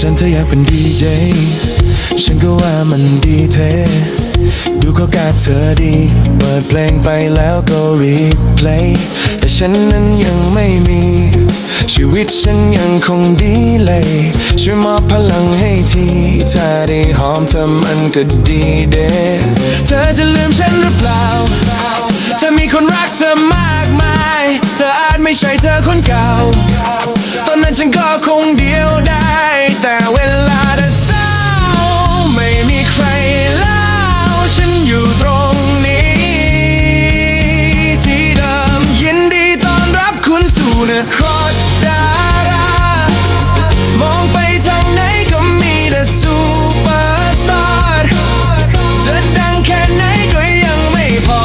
ฉันเธออยากเป็นดีเจ ฉันก็ว่ามันดีเท ดูเขากาเธอดี เปิดเพลงไปแล้วก็รีเพลย์แต่ฉันนั้นยังไม่มี ชีวิตฉันยังคงดีเลย ช่วยมอบพลังให้ทีถ้าได้หอมเธอมันก็ดีเด้เธอจะลืมฉันหรือเปล่า เธอมีคนรัก สู่นครดารามองไปทางไหนก็มีแต่ซูเปอร์สตาร์จะดังแค่ไหนก็ยังไม่พอ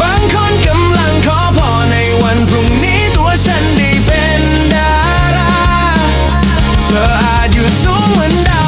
บางคนกำลังขอพอในวันพรุ่งนี้ตัวฉันได้เป็นดารา เธออาจอยู่สูงเหมือนดาว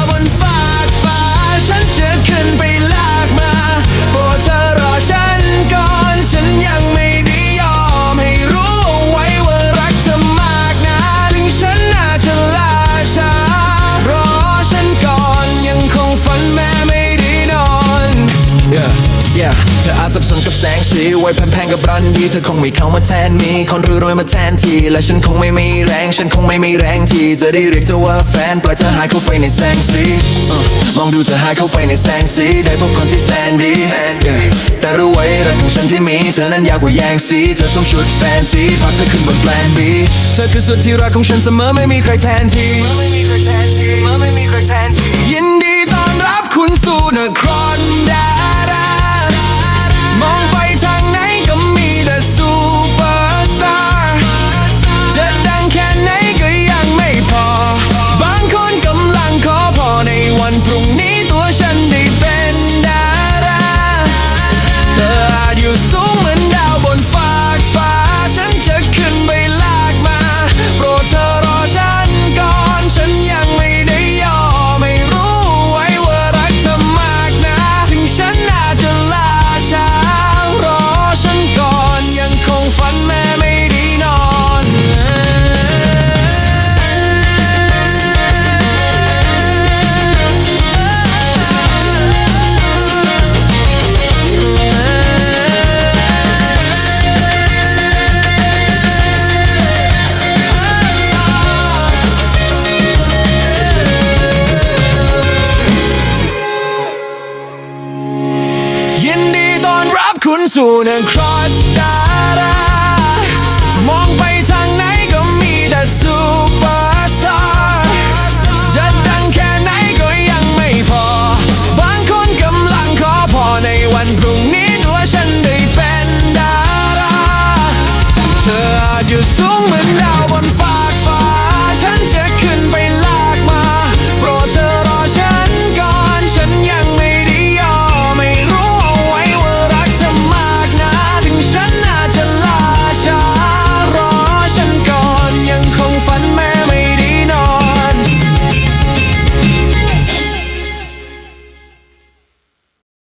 สับสนกับแสงสีไว้แพงๆกับรันดีเธอคงไม่เข้ามาแทนมีคนรวยๆมาแทนทีและฉันคงไม่มีแรง ฉันคงไม่มีแรงที่จะได้เรียกเธอว่าแฟนปล่อยเธอหายเข้าไปในแสงสีมองดูเธอหายเข้าไปในแสงสีได้พบคนที่แสนดี แต่รู้ไว้รักของฉันที่มี เธอนั้นยากกว่าแยงสีเธอสวมชุดแฟนซีพักเธอขึ้นบนแปลนบีเธอคือสุดที่รักของฉันเสมอไม่มีใครแทนที่ อ คุ้นสู่เห่งครอดดารามองไปทางไหนก็มีแต่ซูเปอร์สตาร์จะดังแค่ไหนก็ยังไม่พอ บางคนกำลังขอพอในวันพรุ่งนี้ตัวฉันได้เป็นดารา เธออาจอยู่สูงเหมือน